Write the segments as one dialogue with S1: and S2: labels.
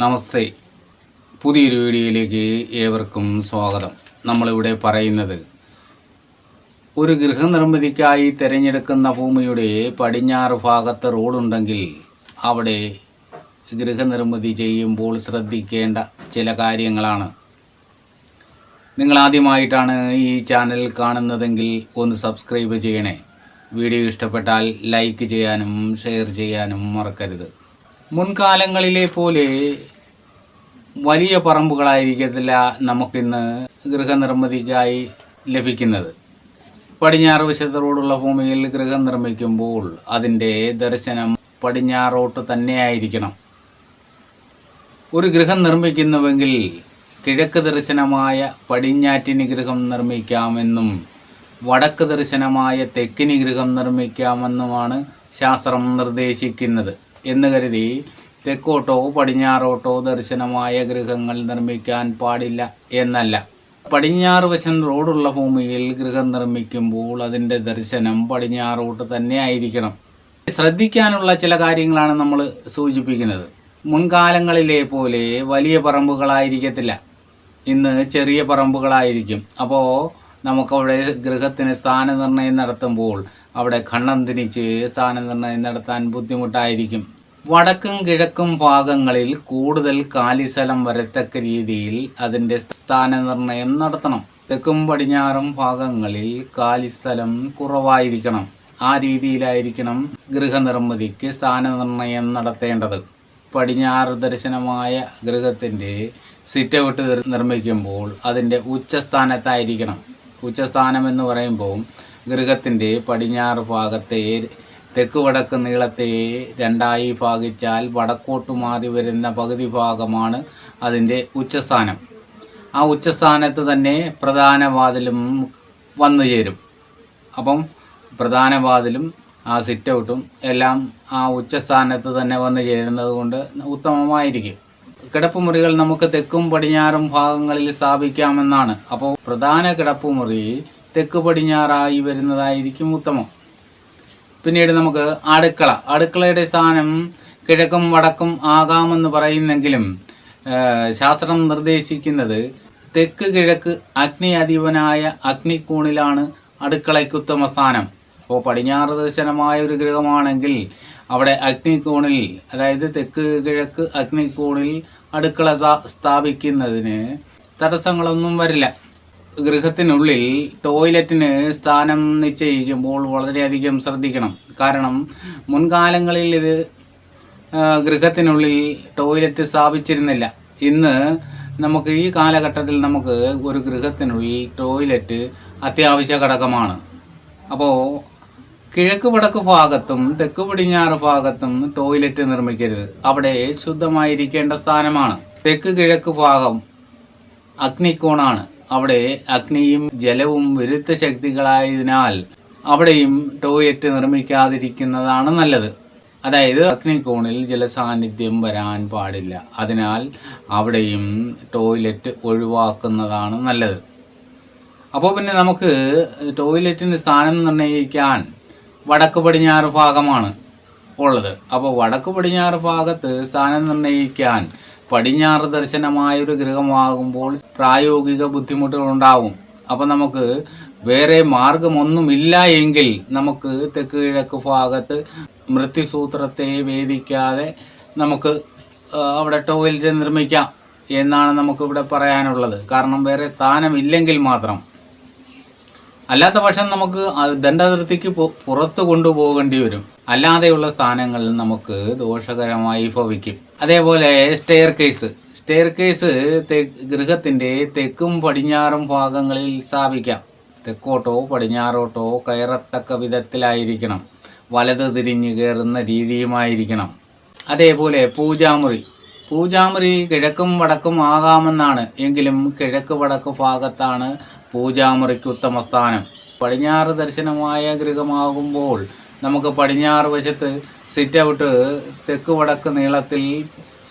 S1: നമസ്തേ. പുതിയൊരു വീഡിയോയിലേക്ക് ഏവർക്കും സ്വാഗതം. നമ്മളിവിടെ പറയുന്നത് ഒരു ഗൃഹനിർമ്മിതിക്കായി തിരഞ്ഞെടുക്കുന്ന ഭൂമിയുടെ പടിഞ്ഞാറ് ഭാഗത്ത് റോഡുണ്ടെങ്കിൽ അവിടെ ഗൃഹനിർമ്മിതി ചെയ്യുമ്പോൾ ശ്രദ്ധിക്കേണ്ട ചില കാര്യങ്ങളാണ്. നിങ്ങൾ ആദ്യമായിട്ടാണ് ഈ ചാനൽ കാണുന്നതെങ്കിൽ ഒന്ന് സബ്സ്ക്രൈബ് ചെയ്യണേ. വീഡിയോ ഇഷ്ടപ്പെട്ടാൽ ലൈക്ക് ചെയ്യാനും ഷെയർ ചെയ്യാനും മറക്കരുത്. മുൻകാലങ്ങളിലെ പോലെ വലിയ പറമ്പുകളായിരിക്കത്തില്ല നമുക്കിന്ന് ഗൃഹനിർമ്മിതിക്കായി ലഭിക്കുന്നത്. പടിഞ്ഞാറ് വശത്തോടുള്ള ഭൂമിയിൽ ഗൃഹം നിർമ്മിക്കുമ്പോൾ അതിന്റെ ദർശനം പടിഞ്ഞാറോട്ട് തന്നെയായിരിക്കണം. ഒരു ഗൃഹം നിർമ്മിക്കുന്നുവെങ്കിൽ കിഴക്ക് ദർശനമായ പടിഞ്ഞാറ്റിന് ഗൃഹം നിർമ്മിക്കാമെന്നും വടക്ക് ദർശനമായ തെക്കിന് ഗൃഹം നിർമ്മിക്കാമെന്നുമാണ് ശാസ്ത്രം നിർദ്ദേശിക്കുന്നത്. എന്ന് കരുതി തെക്കോട്ടോ പടിഞ്ഞാറോട്ടോ ദർശനമായ ഗൃഹങ്ങൾ നിർമ്മിക്കാൻ പാടില്ല എന്നല്ല. പടിഞ്ഞാറ് വശം റോഡുള്ള ഭൂമിയിൽ ഗൃഹം നിർമ്മിക്കുമ്പോൾ അതിന്റെ ദർശനം പടിഞ്ഞാറോട്ട് തന്നെ ആയിരിക്കണം. ശ്രദ്ധിക്കാനുള്ള ചില കാര്യങ്ങളാണ് നമ്മൾ സൂചിപ്പിക്കുന്നത്. മുൻകാലങ്ങളിലെ പോലെ വലിയ പറമ്പുകളായിരിക്കത്തില്ല. ഇന്ന് ചെറിയ പറമ്പുകളായിരിക്കും. അപ്പോൾ നമുക്കവിടെ ഗൃഹത്തിന് സ്ഥാനനിർണയം നടത്തുമ്പോൾ അവിടെ ഖണ്ണം തിരിച്ച് സ്ഥാനനിർണയം നടത്താൻ ബുദ്ധിമുട്ടായിരിക്കും. വടക്കും കിഴക്കും ഭാഗങ്ങളിൽ കൂടുതൽ കാലിസ്ഥലം വരത്തക്ക രീതിയിൽ അതിന്റെ സ്ഥാനനിർണയം നടത്തണം. തെക്കും പടിഞ്ഞാറും ഭാഗങ്ങളിൽ കാലിസ്ഥലം കുറവായിരിക്കണം. ആ രീതിയിലായിരിക്കണം ഗൃഹനിർമ്മിതിക്ക് സ്ഥാനനിർണയം നടത്തേണ്ടത്. പടിഞ്ഞാറ് ദർശനമായ ഗൃഹത്തിന്റെ സിറ്റ് ഔട്ട് നിർമ്മിക്കുമ്പോൾ അതിന്റെ ഉച്ചസ്ഥാനത്തായിരിക്കണം. ഉച്ചസ്ഥാനം എന്ന് പറയുമ്പോൾ ഗൃഹത്തിന്റെ പടിഞ്ഞാറ് ഭാഗത്തെ തെക്ക് വടക്ക് നീളത്തെ രണ്ടായി ഭാഗിച്ചാൽ വടക്കോട്ട് മാറി വരുന്ന പകുതി ഭാഗമാണ് അതിന്റെ ഉച്ചസ്ഥാനം. ആ ഉച്ചസ്ഥാനത്ത് തന്നെ പ്രധാന വാതിലും വന്നു ചേരും. അപ്പം പ്രധാന വാതിലും ആ സിറ്റ് ഔട്ടും എല്ലാം ആ ഉച്ചസ്ഥാനത്ത് തന്നെ വന്നു ചേരുന്നത് കൊണ്ട് ഉത്തമമായിരിക്കും. കിടപ്പുമുറികൾ നമുക്ക് തെക്കും പടിഞ്ഞാറും ഭാഗങ്ങളിൽ സ്ഥാപിക്കാമെന്നാണ്. അപ്പോൾ പ്രധാന കിടപ്പുമുറി തെക്ക് പടിഞ്ഞാറായി വരുന്നതായിരിക്കും ഉത്തമം. പിന്നീട് നമുക്ക് അടുക്കള. അടുക്കളയുടെ സ്ഥാനം കിഴക്കും വടക്കും ആകാമെന്ന് പറയുന്നെങ്കിലും ശാസ്ത്രം നിർദ്ദേശിക്കുന്നത് തെക്ക് കിഴക്ക് അഗ്നി അധിപനായ അഗ്നിക്കൂണിലാണ് അടുക്കളയ്ക്ക് ഉത്തമ സ്ഥാനം. അപ്പോൾ പടിഞ്ഞാറ് ദർശനമായ ഒരു ഗൃഹമാണെങ്കിൽ അവിടെ അഗ്നിക്കൂണിൽ അതായത് തെക്ക് കിഴക്ക് അഗ്നിക്കൂണിൽ അടുക്കള സ്ഥാ- സ്ഥാപിക്കുന്നതിന് തടസ്സങ്ങളൊന്നും വരില്ല. ഗൃഹത്തിനുള്ളിൽ ടോയ്ലറ്റിന് സ്ഥാനം നിശ്ചയിക്കുമ്പോൾ വളരെയധികം ശ്രദ്ധിക്കണം. കാരണം മുൻകാലങ്ങളിൽ ഇത് ഗൃഹത്തിനുള്ളിൽ ടോയ്ലറ്റ് സ്ഥാപിച്ചിരുന്നില്ല. ഇന്ന് നമുക്ക് ഈ കാലഘട്ടത്തിൽ നമുക്ക് ഒരു ഗൃഹത്തിനുള്ളിൽ ടോയ്ലറ്റ് അത്യാവശ്യ ഘടകമാണ്. അപ്പോൾ കിഴക്ക് വടക്ക് ഭാഗത്തും തെക്ക് പടിഞ്ഞാറ് ഭാഗത്തും ടോയ്ലറ്റ് നിർമ്മിക്കരുത്. അവിടെ ശുദ്ധമായിരിക്കേണ്ട സ്ഥാനമാണ്. തെക്ക് കിഴക്ക് ഭാഗം അഗ്നിക്കോണാണ് അവിടെ അഗ്നിയും ജലവും വിരുദ്ധ ശക്തികളായതിനാൽ അവിടെയും ടോയ്ലറ്റ് നിർമ്മിക്കാതിരിക്കുന്നതാണ് നല്ലത്. അതായത് അഗ്നിക്കോണിൽ ജലസാന്നിധ്യം വരാൻ പാടില്ല. അതിനാൽ അവിടെയും ടോയ്ലറ്റ് ഒഴിവാക്കുന്നതാണ് നല്ലത്. അപ്പോൾ പിന്നെ നമുക്ക് ടോയ്ലറ്റിന് സ്ഥാനം നിർണയിക്കാൻ വടക്ക് പടിഞ്ഞാറ് ഭാഗമാണ് ഉള്ളത്. അപ്പോൾ വടക്ക് പടിഞ്ഞാറ് ഭാഗത്ത് സ്ഥാനം നിർണയിക്കാൻ പടിഞ്ഞാറ് ദർശനമായൊരു ഗ്രഹമാകുമ്പോൾ പ്രായോഗിക ബുദ്ധിമുട്ടുകൾ ഉണ്ടാവും അപ്പോൾ നമുക്ക് വേറെ മാർഗമൊന്നുമില്ല എങ്കിൽ നമുക്ക് തെക്ക് കിഴക്ക് ഭാഗത്ത് മൃത്യുസൂത്രത്തെ വേദിക്കാതെ നമുക്ക് അവിടെ ടോയ്ലറ്റ് നിർമ്മിക്കാം എന്നാണ് നമുക്കിവിടെ പറയാനുള്ളത്. കാരണം വേറെ സ്ഥാനമില്ലെങ്കിൽ മാത്രം. അല്ലാത്ത പക്ഷം നമുക്ക് ദണ്ഡതിർത്തിക്ക് പുറത്ത് കൊണ്ടുപോകേണ്ടി വരും. അല്ലാതെയുള്ള സ്ഥാനങ്ങളിൽ നമുക്ക് ദോഷകരമായി ഭവിക്കും. അതേപോലെ സ്റ്റെയർ കേസ് സ്റ്റെയർ കേസ് ഗൃഹത്തിന്റെ തെക്കും പടിഞ്ഞാറും ഭാഗങ്ങളിൽ സ്ഥാപിക്കാം. തെക്കോട്ടോ പടിഞ്ഞാറോട്ടോ കയറത്തക്ക വിധത്തിലായിരിക്കണം. വലത് തിരിഞ്ഞ് കയറുന്ന രീതിയുമായിരിക്കണം. അതേപോലെ പൂജാമുറി. പൂജാമുറി കിഴക്കും വടക്കും ആകാമെന്നാണ്. എങ്കിലും കിഴക്ക് വടക്ക് ഭാഗത്താണ് പൂജാമുറിക്ക് ഉത്തമ സ്ഥാനം പടിഞ്ഞാറ് ദർശനമായ ഗൃഹമാകുമ്പോൾ നമുക്ക് പടിഞ്ഞാറ് വശത്ത് സിറ്റ് ഔട്ട് തെക്ക് വടക്ക് നീളത്തിൽ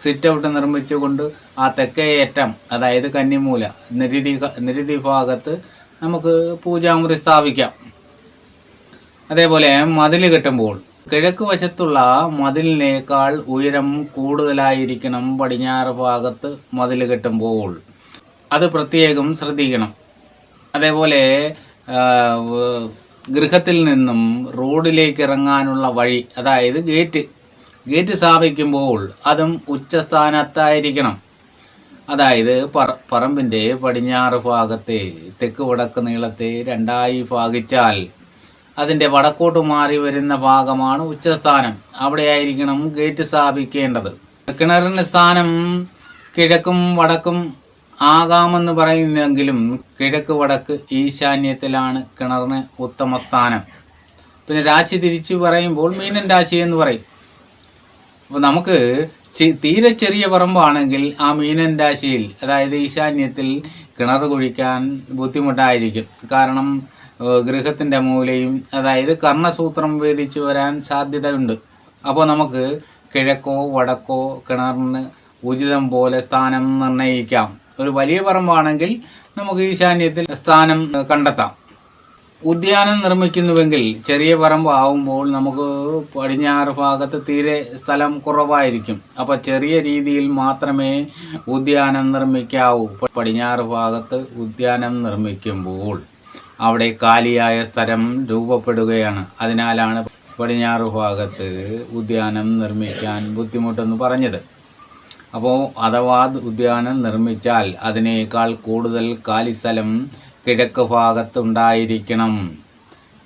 S1: സിറ്റ് ഔട്ട് നിർമ്മിച്ചുകൊണ്ട് ആ തെക്കേയറ്റം അതായത് കന്നിമൂല നിരുതി നിരുതി ഭാഗത്ത് നമുക്ക് പൂജാമുറി സ്ഥാപിക്കാം. അതേപോലെ മതിൽ കെട്ടുമ്പോൾ കിഴക്ക് വശത്തുള്ള മതിലിനേക്കാൾ ഉയരം കൂടുതലായിരിക്കണം പടിഞ്ഞാറ് ഭാഗത്ത് മതിൽ കെട്ടുമ്പോൾ. അത് പ്രത്യേകം ശ്രദ്ധിക്കണം. അതേപോലെ ഗൃഹത്തിൽ നിന്നും റോഡിലേക്ക് ഇറങ്ങാനുള്ള വഴി അതായത് ഗേറ്റ് ഗേറ്റ് സ്ഥാപിക്കുമ്പോൾ അതും ഉച്ചസ്ഥാനത്തായിരിക്കണം. അതായത് പറ പറമ്പിന്റെ പടിഞ്ഞാറ് ഭാഗത്തെ തെക്ക് വടക്ക് നീളത്തെ രണ്ടായി ഭാഗിച്ചാൽ അതിന്റെ വടക്കോട്ട് മാറി വരുന്ന ഭാഗമാണ് ഉച്ചസ്ഥാനം. അവിടെയായിരിക്കണം ഗേറ്റ് സ്ഥാപിക്കേണ്ടത്. കിണറിന് സ്ഥാനം കിഴക്കും വടക്കും ആകാമെന്ന് പറയുന്നെങ്കിലും കിഴക്ക് വടക്ക് ഈശാന്യത്തിലാണ് കിണറിന് ഉത്തമസ്ഥാനം. പിന്നെ രാശി തിരിച്ച് പറയുമ്പോൾ മീനൻ രാശി എന്ന് പറയും. അപ്പോൾ നമുക്ക് തീരെ ചെറിയ പറമ്പാണെങ്കിൽ ആ മീനൻ രാശിയിൽ അതായത് ഈശാന്യത്തിൽ കിണർ കുഴിക്കാൻ ബുദ്ധിമുട്ടായിരിക്കും. കാരണം ഗൃഹത്തിന്റെ മൂലയും അതായത് കർണസൂത്രം വേദിച്ച് വരാൻ സാധ്യതയുണ്ട്. അപ്പോൾ നമുക്ക് കിഴക്കോ വടക്കോ കിണറിന് ഉചിതം പോലെ സ്ഥാനം നിർണയിക്കാം ഒരു വലിയ പറമ്പാണെങ്കിൽ നമുക്ക് ഈശാന്യത്തിൽ സ്ഥാനം കണ്ടെത്താം. ഉദ്യാനം നിർമ്മിക്കുന്നുവെങ്കിൽ ചെറിയ പറമ്പ് ആവുമ്പോൾ നമുക്ക് പടിഞ്ഞാറ് ഭാഗത്ത് തീരെ സ്ഥലം കുറവായിരിക്കും. അപ്പോൾ ചെറിയ രീതിയിൽ മാത്രമേ ഉദ്യാനം നിർമ്മിക്കാവൂ. പടിഞ്ഞാറ് ഭാഗത്ത് ഉദ്യാനം നിർമ്മിക്കുമ്പോൾ അവിടെ കാലിയായ സ്ഥലം രൂപപ്പെടുകയാണ്. അതിനാലാണ് പടിഞ്ഞാറ് ഭാഗത്ത് ഉദ്യാനം നിർമ്മിക്കാൻ ബുദ്ധിമുട്ടെന്ന് പറഞ്ഞത്. അപ്പോൾ അഥവാ ഉദ്യാനം നിർമ്മിച്ചാൽ അതിനേക്കാൾ കൂടുതൽ കാലിസ്ഥലം കിഴക്ക് ഭാഗത്തുണ്ടായിരിക്കണം.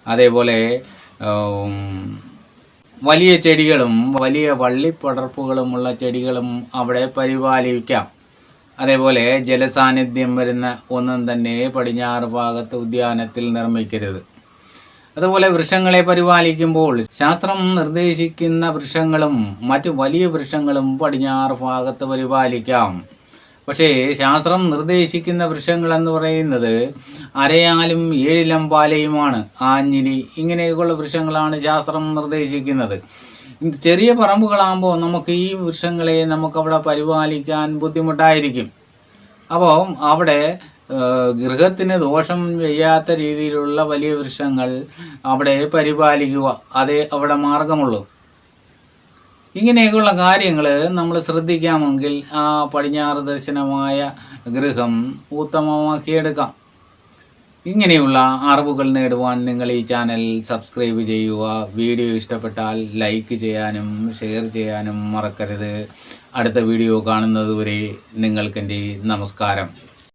S1: അതേപോലെ വലിയ ചെടികളും വലിയ വള്ളിപ്പടർപ്പുകളുമുള്ള ചെടികളും അവിടെ പരിപാലിക്കാം. അതേപോലെ ജലസാന്നിധ്യം വരുന്ന ഒന്നും തന്നെ പടിഞ്ഞാറ് ഭാഗത്ത് ഉദ്യാനത്തിൽ നിർമ്മിക്കരുത്. അതുപോലെ വൃക്ഷങ്ങളെ പരിപാലിക്കുമ്പോൾ ശാസ്ത്രം നിർദ്ദേശിക്കുന്ന വൃക്ഷങ്ങളും മറ്റു വലിയ വൃക്ഷങ്ങളും പടിഞ്ഞാറ് ഭാഗത്ത് പരിപാലിക്കാം. പക്ഷേ ശാസ്ത്രം നിർദ്ദേശിക്കുന്ന വൃക്ഷങ്ങൾ എന്ന് പറയുന്നത് അരയാലും ഏഴിലം പാലയുമാണ്. ആഞ്ഞിലി ഇങ്ങനെയൊക്കെയുള്ള വൃക്ഷങ്ങളാണ് ശാസ്ത്രം നിർദ്ദേശിക്കുന്നത്. ചെറിയ പറമ്പുകളാകുമ്പോൾ നമുക്ക് ഈ വൃക്ഷങ്ങളെ നമുക്കവിടെ പരിപാലിക്കാൻ ബുദ്ധിമുട്ടായിരിക്കും. അപ്പോൾ അവിടെ ഗൃഹത്തിന് ദോഷം ചെയ്യാത്ത രീതിയിലുള്ള വലിയ വൃക്ഷങ്ങൾ അവിടെ പരിപാലിക്കുക. അതേ അവിടെ മാർഗമുള്ളൂ. ഇങ്ങനെയൊക്കെയുള്ള കാര്യങ്ങൾ നമ്മൾ ശ്രദ്ധിക്കാമെങ്കിൽ ആ പടിഞ്ഞാറ് ദർശനമായ ഗൃഹം ഉത്തമമാക്കിയെടുക്കാം. ഇങ്ങനെയുള്ള അറിവുകൾ നേടുവാൻ നിങ്ങൾ ഈ ചാനൽ സബ്സ്ക്രൈബ് ചെയ്യുക. വീഡിയോ ഇഷ്ടപ്പെട്ടാൽ ലൈക്ക് ചെയ്യാനും ഷെയർ ചെയ്യാനും മറക്കരുത്. അടുത്ത വീഡിയോ കാണുന്നതുവരെ നിങ്ങൾക്കെന്റെ നമസ്കാരം.